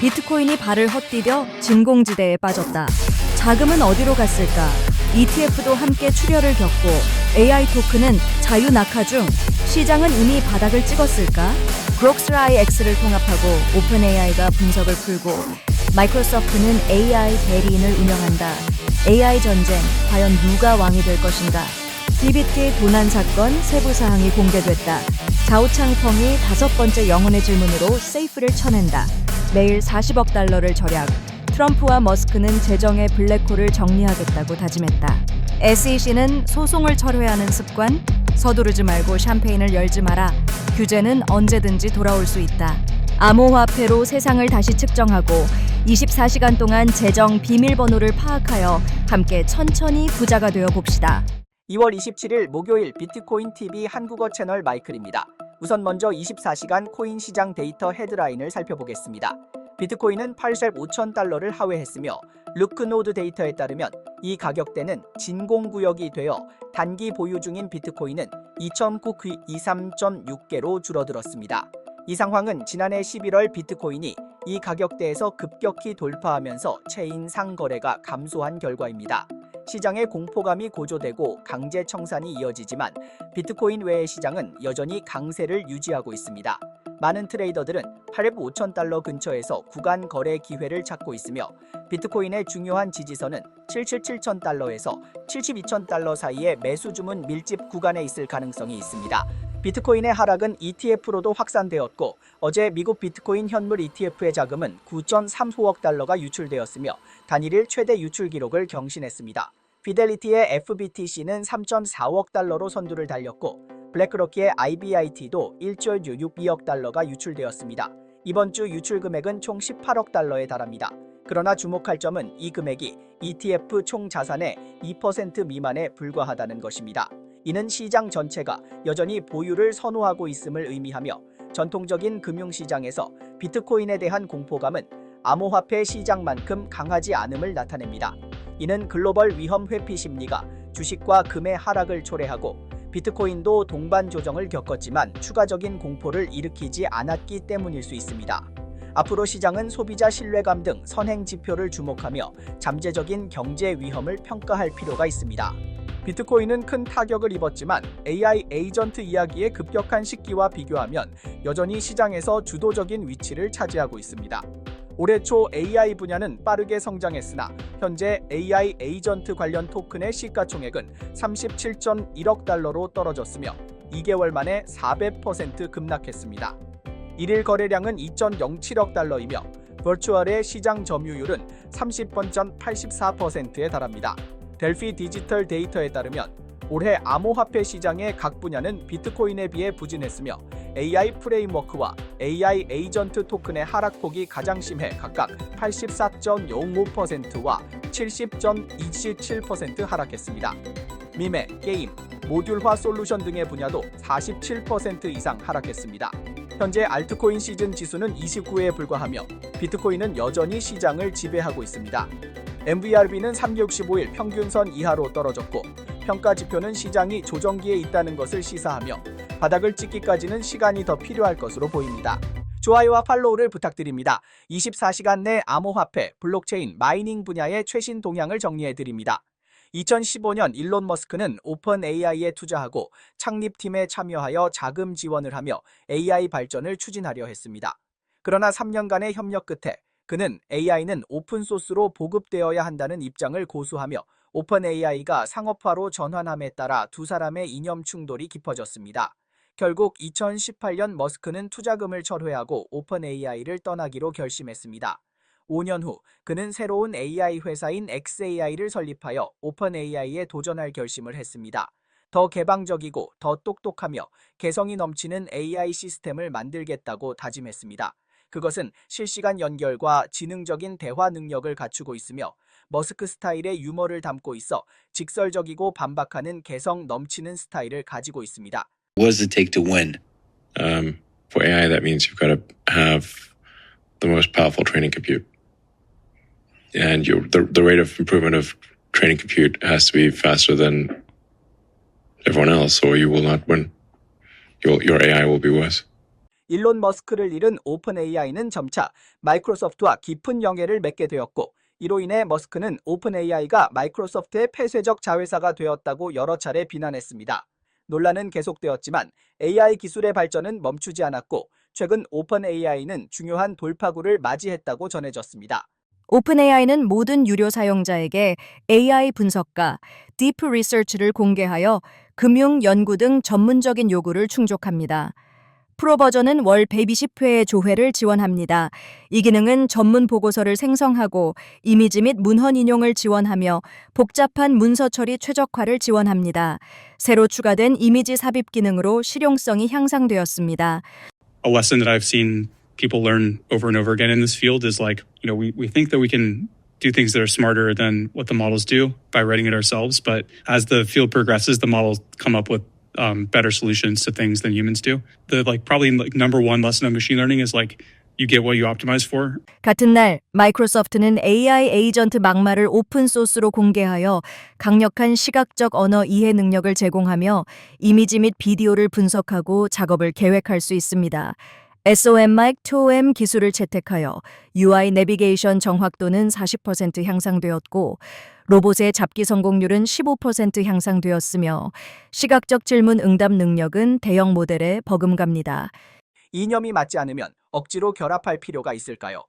비트코인이 발을 헛디뎌 진공지대에 빠졌다. 자금은 어디로 갔을까? ETF도 함께 출혈을 겪고 AI 토큰은 자유 낙하 중 시장은 이미 바닥을 찍었을까? 그록스라이 X를 통합하고 오픈 AI가 분석을 풀고 마이크로소프트는 AI 대리인을 운영한다. AI 전쟁, 과연 누가 왕이 될 것인가? BBT 도난 사건 세부 사항이 공개됐다. 자우창펑이 다섯 번째 영혼의 질문으로 세이프를 쳐낸다. 매일 40억 달러를 절약. 트럼프와 머스크는 재정의 블랙홀을 정리하겠다고 다짐했다. SEC는 소송을 철회하는 습관. 서두르지 말고 샴페인을 열지 마라. 규제는 언제든지 돌아올 수 있다. 암호화폐로 세상을 다시 측정하고 24시간 동안 재정 비밀번호를 파악하여 함께 천천히 부자가 되어 봅시다. 2월 27일 목요일 비트코인 TV 한국어 채널 마이클입니다. 우선 먼저 24시간 코인 시장 데이터 헤드라인을 살펴보겠습니다. 비트코인은 8셉 5천 달러를 하회했으며 루크노드 데이터에 따르면 이 가격대는 진공구역이 되어 단기 보유 중인 비트코인은 2.923.6개로 줄어들었습니다. 이 상황은 지난해 11월 비트코인이 이 가격대에서 급격히 돌파하면서 체인 상거래가 감소한 결과입니다. 시장의 공포감이 고조되고 강제 청산이 이어지지만 비트코인 외의 시장은 여전히 강세를 유지하고 있습니다. 많은 트레이더들은 8억 5천 달러 근처에서 구간 거래 기회를 찾고 있으며 비트코인의 중요한 지지선은 77,000 달러에서 72,000 달러 사이의 매수 주문 밀집 구간에 있을 가능성이 있습니다. 비트코인의 하락은 ETF로도 확산되었고 어제 미국 비트코인 현물 ETF의 자금은 9.35억 달러가 유출되었으며 단일일 최대 유출 기록을 경신했습니다. 피델리티의 FBTC는 3.4억 달러로 선두를 달렸고 블랙로키의 IBIT도 1.62억 달러가 유출되었습니다. 이번 주 유출 금액은 총 18억 달러에 달합니다. 그러나 주목할 점은 이 금액이 ETF 총 자산의 2% 미만에 불과하다는 것입니다. 이는 시장 전체가 여전히 보유를 선호하고 있음을 의미하며 전통적인 금융시장에서 비트코인에 대한 공포감은 암호화폐 시장만큼 강하지 않음을 나타냅니다. 이는 글로벌 위험 회피 심리가 주식과 금의 하락을 초래하고 비트코인도 동반 조정을 겪었지만 추가적인 공포를 일으키지 않았기 때문일 수 있습니다. 앞으로 시장은 소비자 신뢰감 등 선행 지표를 주목하며 잠재적인 경제 위험을 평가할 필요가 있습니다. 비트코인은 큰 타격을 입었지만 AI 에이전트 이야기의 급격한 식기와 비교하면 여전히 시장에서 주도적인 위치를 차지하고 있습니다. 올해 초 AI 분야는 빠르게 성장했으나 현재 AI 에이전트 관련 토큰의 시가총액은 37.1억 달러로 떨어졌으며 2개월 만에 400% 급락했습니다. 일일 거래량은 2.07억 달러이며 버추얼의 시장 점유율은 30.84%에 달합니다. 델피 디지털 데이터에 따르면 올해 암호화폐 시장의 각 분야는 비트코인에 비해 부진했으며 AI 프레임워크와 AI 에이전트 토큰의 하락폭이 가장 심해 각각 84.05%와 70.27% 하락했습니다. 미매, 게임, 모듈화 솔루션 등의 분야도 47% 이상 하락했습니다. 현재 알트코인 시즌 지수는 29에 불과하며 비트코인은 여전히 시장을 지배하고 있습니다. MVRB는 365일 평균선 이하로 떨어졌고 평가 지표는 시장이 조정기에 있다는 것을 시사하며 바닥을 찍기까지는 시간이 더 필요할 것으로 보입니다. 좋아요와 팔로우를 부탁드립니다. 24시간 내 암호화폐, 블록체인, 마이닝 분야의 최신 동향을 정리해 드립니다. 2015년 일론 머스크는 오픈 AI에 투자하고 창립팀에 참여하여 자금 지원을 하며 AI 발전을 추진하려 했습니다. 그러나 3년간의 협력 끝에 그는 AI는 오픈소스로 보급되어야 한다는 입장을 고수하며 오픈 AI가 상업화로 전환함에 따라 두 사람의 이념 충돌이 깊어졌습니다. 결국 2018년 머스크는 투자금을 철회하고 오픈 AI를 떠나기로 결심했습니다. 5년 후 그는 새로운 AI 회사인 XAI를 설립하여 오픈 AI에 도전할 결심을 했습니다. 더 개방적이고 더 똑똑하며 개성이 넘치는 AI 시스템을 만들겠다고 다짐했습니다. 그것은 실시간 연결과 지능적인 대화 능력을 갖추고 있으며 머스크 스타일의 유머를 담고 있어 직설적이고 반박하는 개성 넘치는 스타일을 가지고 있습니다. What does it take to win? Um, for AI, that means you've got to have the most powerful training compute. And your, the, the rate of improvement of training compute has to be faster than everyone else, or you will not win. Your, your AI will be worse. 일론 머스크를 잃은 오픈 AI는 점차 마이크로소프트와 깊은 영예를 맺게 되었고 이로 인해 머스크는 오픈 AI가 마이크로소프트의 폐쇄적 자회사가 되었다고 여러 차례 비난했습니다. 논란은 계속되었지만 AI 기술의 발전은 멈추지 않았고 최근 오픈 AI는 중요한 돌파구를 맞이했다고 전해졌습니다. 오픈AI는 모든 유료 사용자에게 AI 분석과 딥 리서치를 공개하여 금융, 연구 등 전문적인 요구를 충족합니다. 프로 버전은 월 120회의 조회를 지원합니다. 이 기능은 전문 보고서를 생성하고 이미지 및 문헌 인용을 지원하며 복잡한 문서 처리 최적화를 지원합니다. 새로 추가된 이미지 삽입 기능으로 실용성이 향상되었습니다. a lesson that I've seen people learn over and over again in this field is like, you know, we, we think that we can do things that are smarter than what the models do by writing it ourselves. But as the field progresses, the models come up with um, better solutions to things than humans do. The like probably like number one lesson of machine learning is like you get what you optimize for. 같은 날 마이크로소프트는 AI 에이전트 막말을 오픈 소스로 공개하여 강력한 시각적 언어 이해 능력을 제공하며 이미지 및 비디오를 분석하고 작업을 계획할 수 있습니다. SOM 마이크 2M 기술을 채택하여 UI 내비게이션 정확도는 40% 향상되었고 로봇의 잡기 성공률은 15% 향상되었으며 시각적 질문 응답 능력은 대형 모델에 버금갑니다. 이념이 맞지 않으면 억지로 결합할 필요가 있을까요?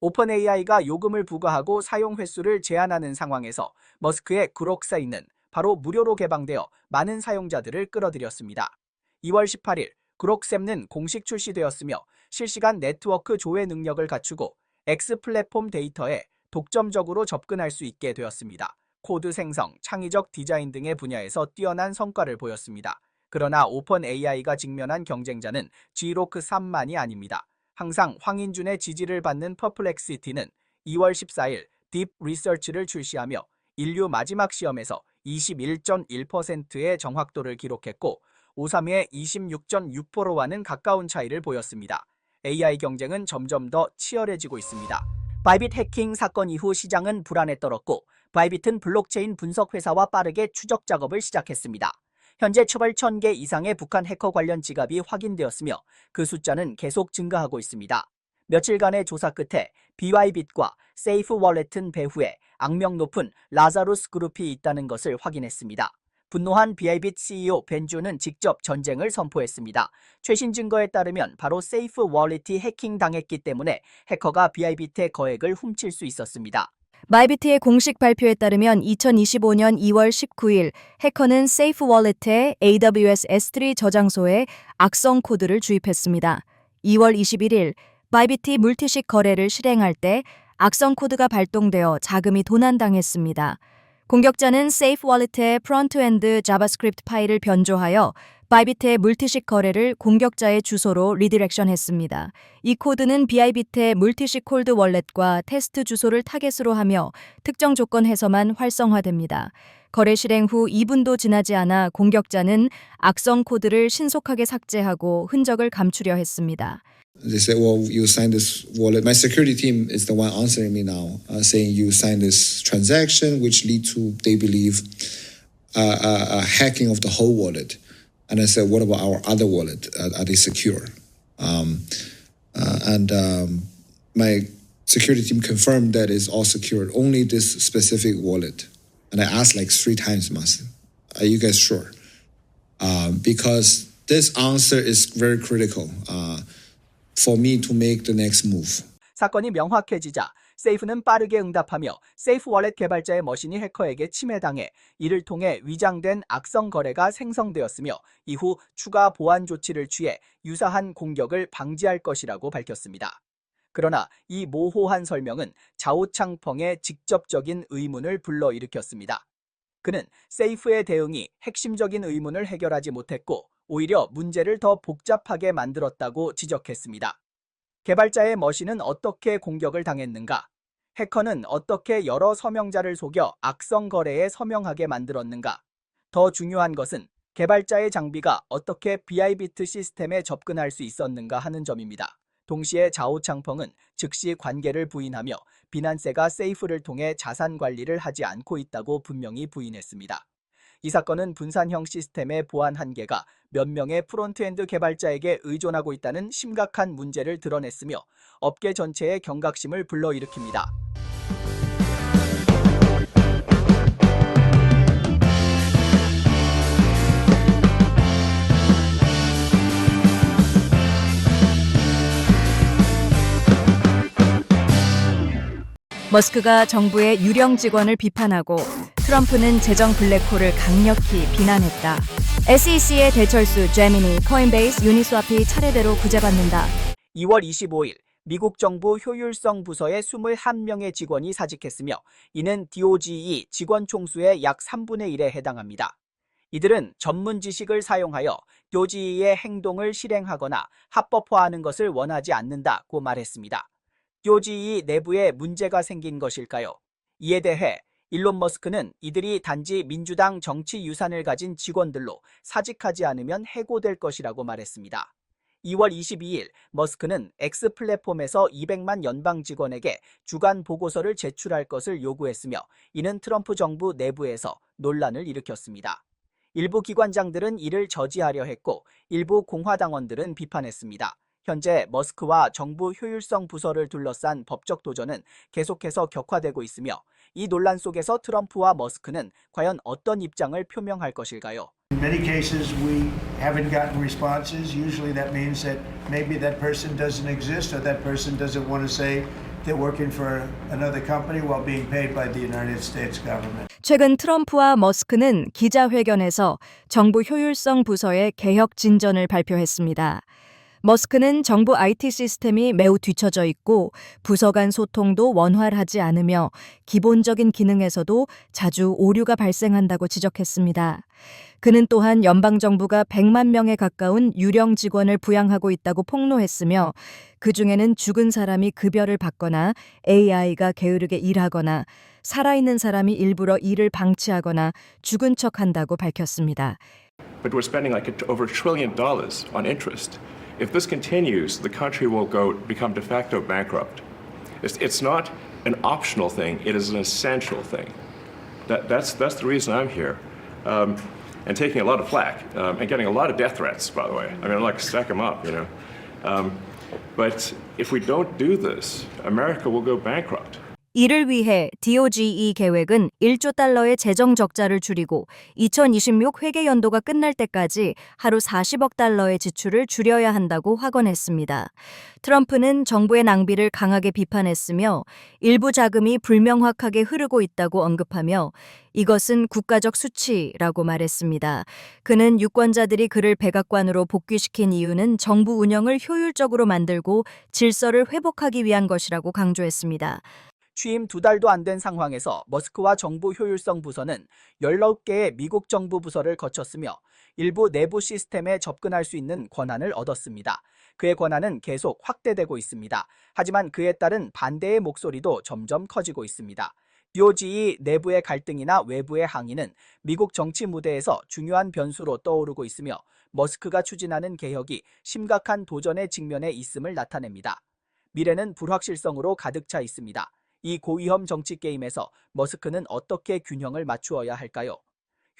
오픈 AI가 요금을 부과하고 사용 횟수를 제한하는 상황에서 머스크의 그록사이는 바로 무료로 개방되어 많은 사용자들을 끌어들였습니다. 2월 18일 그록샘는 공식 출시되었으며 실시간 네트워크 조회 능력을 갖추고 X 플랫폼 데이터에 독점적으로 접근할 수 있게 되었습니다. 코드 생성, 창의적 디자인 등의 분야에서 뛰어난 성과를 보였습니다. 그러나 오픈 AI가 직면한 경쟁자는 G로크 3만이 아닙니다. 항상 황인준의 지지를 받는 퍼플렉시티는 2월 14일 딥 리서치를 출시하며 인류 마지막 시험에서 21.1%의 정확도를 기록했고 532의 26.6%와는 가까운 차이를 보였습니다. AI 경쟁은 점점 더 치열해지고 있습니다. 바이빗 해킹 사건 이후 시장은 불안에 떨었고 바이빗은 블록체인 분석 회사와 빠르게 추적 작업을 시작했습니다. 현재 처벌 1000개 이상의 북한 해커 관련 지갑이 확인되었으며 그 숫자는 계속 증가하고 있습니다. 며칠간의 조사 끝에 BYBit과 세이프 월렛은 배후에 악명 높은 라자루스 그룹이 있다는 것을 확인했습니다. 분노한 BIBit CEO 벤주는 직접 전쟁을 선포했습니다. 최신 증거에 따르면 바로 세이프 월렛이 해킹 당했기 때문에 해커가 BIBit의 거액을 훔칠 수 있었습니다. 마이비트의 공식 발표에 따르면 2025년 2월 19일 해커는 세이프 월렛의 AWS S3 저장소에 악성 코드를 주입했습니다. 2월 21일 마이비트 물티식 거래를 실행할 때 악성 코드가 발동되어 자금이 도난당했습니다. 공격자는 세이프 월렛의 프론트엔드 자바스크립트 파일을 변조하여 바이비트의 물티식 거래를 공격자의 주소로 리디렉션했습니다. 이 코드는 비아이비트의 물티식 콜드 월렛과 테스트 주소를 타겟으로 하며 특정 조건에서만 활성화됩니다. 거래 실행 후 2분도 지나지 않아 공격자는 악성 코드를 신속하게 삭제하고 흔적을 감추려 했습니다. They said, well, you signed this wallet. My security team is the one answering me now, uh, saying you signed this transaction, which lead to, they believe, uh, uh, uh, hacking of the whole wallet. And I said, what about our other wallet? Uh, are they secure? Um, uh, and um, my security team confirmed that it's all secured, only this specific wallet. And I asked like three times, Master, are you guys sure? Um, because this answer is very critical. Uh, for me to make the next move. 사건이 명확해지자 세이프는 빠르게 응답하며 세이프 월렛 개발자의 머신이 해커에게 침해당해 이를 통해 위장된 악성 거래가 생성되었으며 이후 추가 보안 조치를 취해 유사한 공격을 방지할 것이라고 밝혔습니다. 그러나 이 모호한 설명은 자오창펑의 직접적인 의문을 불러일으켰습니다. 그는 세이프의 대응이 핵심적인 의문을 해결하지 못했고 오히려 문제를 더 복잡하게 만들었다고 지적했습니다. 개발자의 머신은 어떻게 공격을 당했는가? 해커는 어떻게 여러 서명자를 속여 악성 거래에 서명하게 만들었는가? 더 중요한 것은 개발자의 장비가 어떻게 BIBit 시스템에 접근할 수 있었는가 하는 점입니다. 동시에 자오창펑은 즉시 관계를 부인하며 비난세가 세이프를 통해 자산 관리를 하지 않고 있다고 분명히 부인했습니다. 이 사건은 분산형 시스템의 보안 한계가 몇 명의 프론트엔드 개발자에게 의존하고 있다는 심각한 문제를 드러냈으며 업계 전체의 경각심을 불러일으킵니다. 머스크가 정부의 유령 직원을 비판하고 트럼프는 재정 블랙홀을 강력히 비난했다. SEC의 대철수, 제미니, 코인베이스, 유니스와피 차례대로 구제받는다. 2월 25일 미국 정부 효율성 부서의 21명의 직원이 사직했으며 이는 DOGE 직원 총수의 약 3분의 1에 해당합니다. 이들은 전문 지식을 사용하여 DOGE의 행동을 실행하거나 합법화하는 것을 원하지 않는다고 말했습니다. DOGE 내부에 문제가 생긴 것일까요? 이에 대해 일론 머스크는 이들이 단지 민주당 정치 유산을 가진 직원들로 사직하지 않으면 해고될 것이라고 말했습니다. 2월 22일 머스크는 X 플랫폼에서 200만 연방 직원에게 주간 보고서를 제출할 것을 요구했으며 이는 트럼프 정부 내부에서 논란을 일으켰습니다. 일부 기관장들은 이를 저지하려 했고 일부 공화당원들은 비판했습니다. 현재 머스크와 정부 효율성 부서를 둘러싼 법적 도전은 계속해서 격화되고 있으며 이 논란 속에서 트럼프와 머스크는 과연 어떤 입장을 표명할 것일까요? In many cases, we haven't gotten responses. Usually that means that maybe that person doesn't exist or that person doesn't want to say they're working for another company while being paid by the United States government. 최근 트럼프와 머스크는 기자회견에서 정부 효율성 부서의 개혁 진전을 발표했습니다. 머스크는 정부 IT 시스템이 매우 뒤처져 있고 부서 간 소통도 원활하지 않으며 기본적인 기능에서도 자주 오류가 발생한다고 지적했습니다. 그는 또한 연방정부가 100만 명에 가까운 유령 직원을 부양하고 있다고 폭로했으며 그 중에는 죽은 사람이 급여를 받거나 AI가 게으르게 일하거나 살아있는 사람이 일부러 일을 방치하거나 죽은 척 한다고 밝혔습니다. but we're spending like over a trillion dollars on interest. If this continues, the country will go become de facto bankrupt. It's, it's not an optional thing; it is an essential thing. That, that's that's the reason I'm here, um, and taking a lot of flack um, and getting a lot of death threats. By the way, I mean, I'm like stack them up, you know. Um, but if we don't do this, America will go bankrupt. 이를 위해 DOGE 계획은 1조 달러의 재정 적자를 줄이고 2026 회계 연도가 끝날 때까지 하루 40억 달러의 지출을 줄여야 한다고 확언했습니다. 트럼프는 정부의 낭비를 강하게 비판했으며 일부 자금이 불명확하게 흐르고 있다고 언급하며 이것은 국가적 수치라고 말했습니다. 그는 유권자들이 그를 백악관으로 복귀시킨 이유는 정부 운영을 효율적으로 만들고 질서를 회복하기 위한 것이라고 강조했습니다. 취임 두 달도 안 된 상황에서 머스크와 정부 효율성 부서는 19개의 미국 정부 부서를 거쳤으며 일부 내부 시스템에 접근할 수 있는 권한을 얻었습니다. 그의 권한은 계속 확대되고 있습니다. 하지만 그에 따른 반대의 목소리도 점점 커지고 있습니다. DOGE 내부의 갈등이나 외부의 항의는 미국 정치 무대에서 중요한 변수로 떠오르고 있으며 머스크가 추진하는 개혁이 심각한 도전에 직면해 있음을 나타냅니다. 미래는 불확실성으로 가득 차 있습니다. 이 고위험 정치 게임에서 머스크는 어떻게 균형을 맞추어야 할까요?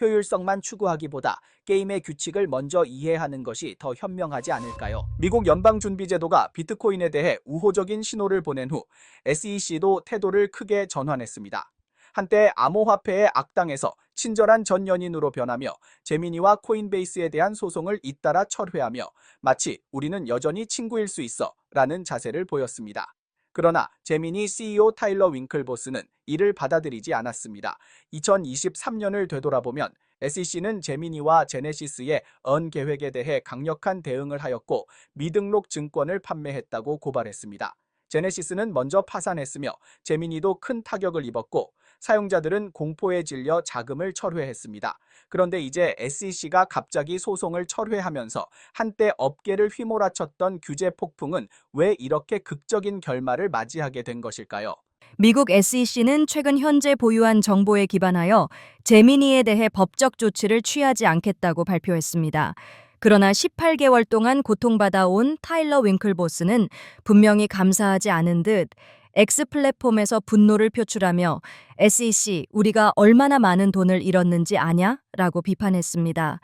효율성만 추구하기보다 게임의 규칙을 먼저 이해하는 것이 더 현명하지 않을까요? 미국 연방준비제도가 비트코인에 대해 우호적인 신호를 보낸 후 SEC도 태도를 크게 전환했습니다. 한때 암호화폐의 악당에서 친절한 전 연인으로 변하며 제미니와 코인베이스에 대한 소송을 잇따라 철회하며 마치 우리는 여전히 친구일 수 있어 라는 자세를 보였습니다. 그러나 제미니 CEO 타일러 윙클보스는 이를 받아들이지 않았습니다. 2023년을 되돌아보면 SEC는 제미니와 제네시스의 언 계획에 대해 강력한 대응을 하였고 미등록 증권을 판매했다고 고발했습니다. 제네시스는 먼저 파산했으며 제미니도 큰 타격을 입었고 사용자들은 공포에 질려 자금을 철회했습니다. 그런데 이제 SEC가 갑자기 소송을 철회하면서 한때 업계를 휘몰아쳤던 규제 폭풍은 왜 이렇게 극적인 결말을 맞이하게 된 것일까요? 미국 SEC는 최근 현재 보유한 정보에 기반하여 제미니에 대해 법적 조치를 취하지 않겠다고 발표했습니다. 그러나 18개월 동안 고통받아온 타일러 윙클보스는 분명히 감사하지 않은 듯 X 플랫폼에서 분노를 표출하며 SEC 우리가 얼마나 많은 돈을 잃었는지 아냐? 라고 비판했습니다.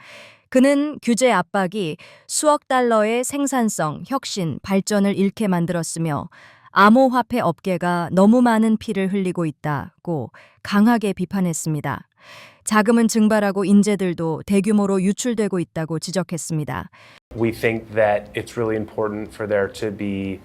그는 규제 압박이 수억 달러의 생산성, 혁신, 발전을 잃게 만들었으며 암호화폐 업계가 너무 많은 피를 흘리고 있다고 강하게 비판했습니다. 자금은 증발하고 인재들도 대규모로 유출되고 있다고 지적했습니다. We think that it's really important for there to be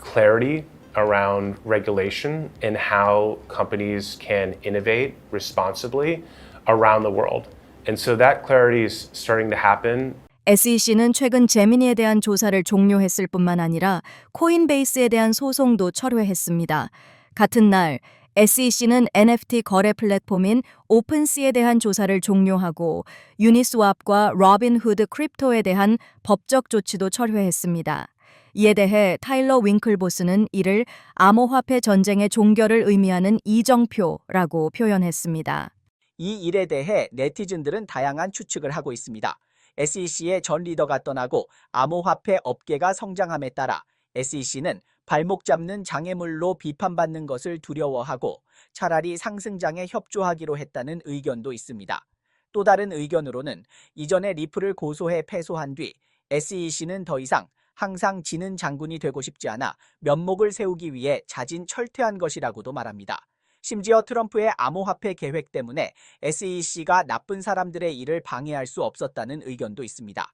clarity around regulation and how companies can innovate responsibly around the world. And so that clarity is starting to happen SEC는 최근 제미니에 대한 조사를 종료했을 뿐만 아니라 코인베이스에 대한 소송도 철회했습니다. 같은 날 SEC는 NFT 거래 플랫폼인 오픈시에 대한 조사를 종료하고 유니스왑과 로빈후드 크립토에 대한 법적 조치도 철회했습니다. 이에 대해 타일러 윙클보스는 이를 암호화폐 전쟁의 종결을 의미하는 이정표라고 표현했습니다. 이 일에 대해 네티즌들은 다양한 추측을 하고 있습니다. SEC의 전 리더가 떠나고 암호화폐 업계가 성장함에 따라 SEC는 발목 잡는 장애물로 비판받는 것을 두려워하고 차라리 상승장에 협조하기로 했다는 의견도 있습니다. 또 다른 의견으로는 이전에 리플을 고소해 패소한 뒤 SEC는 더 이상 항상 지는 장군이 되고 싶지 않아 면목을 세우기 위해 자진 철퇴한 것이라고도 말합니다. 심지어 트럼프의 암호화폐 계획 때문에 SEC가 나쁜 사람들의 일을 방해할 수 없었다는 의견도 있습니다.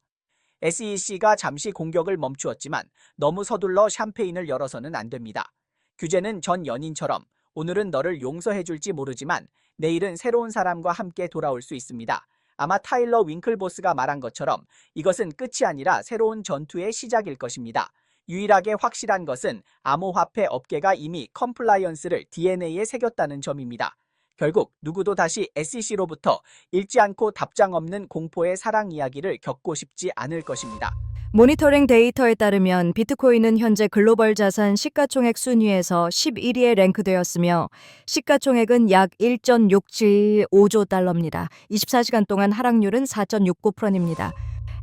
SEC가 잠시 공격을 멈추었지만 너무 서둘러 샴페인을 열어서는 안 됩니다. 규제는 전 연인처럼 오늘은 너를 용서해 줄지 모르지만 내일은 새로운 사람과 함께 돌아올 수 있습니다. 아마 타일러 윙클보스가 말한 것처럼 이것은 끝이 아니라 새로운 전투의 시작일 것입니다. 유일하게 확실한 것은 암호화폐 업계가 이미 컴플라이언스를 DNA에 새겼다는 점입니다. 결국 누구도 다시 SEC로부터 읽지 않고 답장 없는 공포의 사랑 이야기를 겪고 싶지 않을 것입니다. 모니터링 데이터에 따르면 비트코인은 현재 글로벌 자산 시가총액 순위에서 11위에 랭크되었으며 시가총액은 약 1.675조 달러입니다. 24시간 동안 하락률은 4.69%입니다.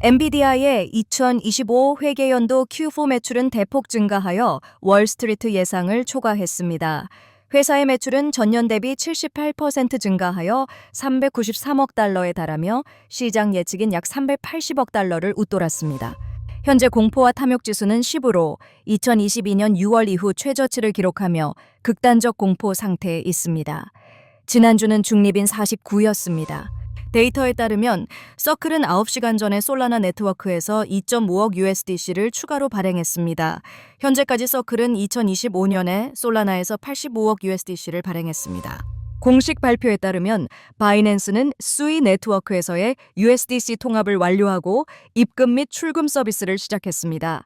엔비디아의 2025 회계연도 Q4 매출은 대폭 증가하여 월스트리트 예상을 초과했습니다. 회사의 매출은 전년 대비 78% 증가하여 393억 달러에 달하며 시장 예측인 약 380억 달러를 웃돌았습니다. 현재 공포와 탐욕 지수는 10으로 2022년 6월 이후 최저치를 기록하며 극단적 공포 상태에 있습니다. 지난주는 중립인 49였습니다. 데이터에 따르면 서클은 9시간 전에 솔라나 네트워크에서 2.5억 USDC를 추가로 발행했습니다. 현재까지 서클은 2025년에 솔라나에서 85억 USDC를 발행했습니다. 공식 발표에 따르면 바이낸스는 수이 네트워크에서의 USDC 통합을 완료하고 입금 및 출금 서비스를 시작했습니다.